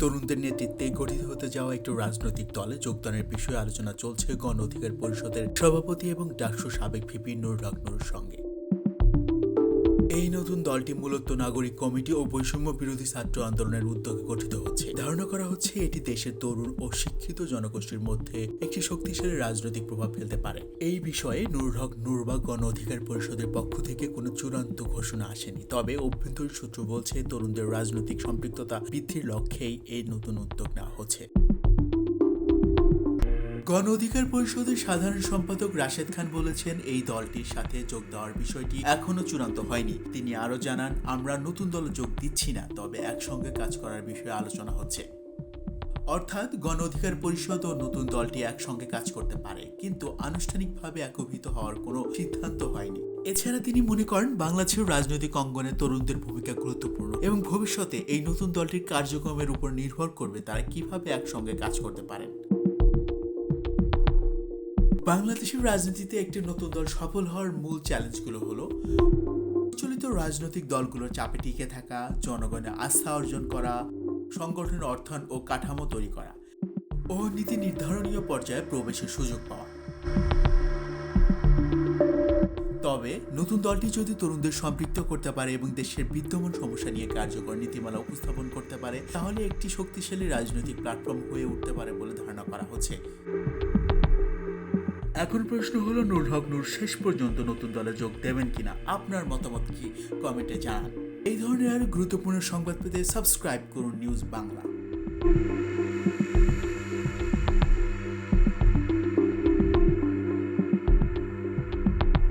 তরুণদের নেতৃত্বে গঠিত হতে যাওয়া একটি রাজনৈতিক দলে যোগদানের বিষয়ে আলোচনা চলছে গণ অধিকার পরিষদের সভাপতি এবং ডাকসু সাবেক ভিপি নুর রকনুর সঙ্গে। এই নতুন দলটি মূলত নাগরিক কমিটি ও বৈষম্য বিরোধী ছাত্র আন্দোলনের উদ্যোগে গঠিত হচ্ছে। ধারণা করা হচ্ছে এটি দেশের তরুণ ও শিক্ষিত জনগোষ্ঠীর মধ্যে একটি শক্তিশালী রাজনৈতিক প্রভাব ফেলতে পারে। এই বিষয়ে নুর হক নুরবা গণ অধিকার পরিষদের পক্ষ থেকে কোনো চূড়ান্ত ঘোষণা আসেনি। তবে অভ্যন্তরীণ সূত্র বলছে, তরুণদের রাজনৈতিক সম্পৃক্ততা বৃদ্ধির লক্ষ্যেই এই নতুন উদ্যোগ নেওয়া হচ্ছে। গণ অধিকার পরিষদের সাধারণ সম্পাদক রাশেদ খান বলেছেন, এই দলটির সাথে যোগ দেওয়ার বিষয়টি এখনও চূড়ান্ত হয়নি। তিনি আরও জানান, আমরা নতুন দলে যোগ দিচ্ছি না, তবে একসঙ্গে কাজ করার বিষয়ে আলোচনা হচ্ছে। অর্থাৎ গণ অধিকার পরিষদ ও নতুন দলটি একসঙ্গে কাজ করতে পারে, কিন্তু আনুষ্ঠানিকভাবে একীভূত হওয়ার কোনো সিদ্ধান্ত হয়নি। এছাড়া তিনি মনে করেন বাংলাদেশের রাজনৈতিক অঙ্গনে তরুণদের ভূমিকা গুরুত্বপূর্ণ এবং ভবিষ্যতে এই নতুন দলটির কার্যক্রমের উপর নির্ভর করবে তারা কীভাবে একসঙ্গে কাজ করতে পারেন। বাংলাদেশের রাজনীতিতে একটি নতুন দল সফল হওয়ার মূল চ্যালেঞ্জগুলো হলো প্রচলিত রাজনৈতিক দলগুলোর চাপে টিকে থাকা, জনগণের আস্থা অর্জন করা, সংগঠনের অর্থায়ন ও কাঠামো তৈরি করা ও নীতি নির্ধারণীয় পর্যায়ে প্রবেশের সুযোগ পাওয়া। তবে নতুন দলটি যদি তরুণদের সম্পৃক্ত করতে পারে এবং দেশের বিদ্যমান সমস্যা নিয়ে কার্যকর নীতিমালা উপস্থাপন করতে পারে, তাহলে একটি শক্তিশালী রাজনৈতিক প্ল্যাটফর্ম হয়ে উঠতে পারে বলে ধারণা করা হচ্ছে। এখন প্রশ্ন হলো নূর হক, নূর, শেষ পর্যন্ত নতুন দলে যোগ দেবেন কিনা? আপনার মতামত কি? কমেন্টে জানান। এই ধরনের আরও গুরুত্বপূর্ণ সংবাদ পেতে সাবস্ক্রাইব করুন নিউজ বাংলা।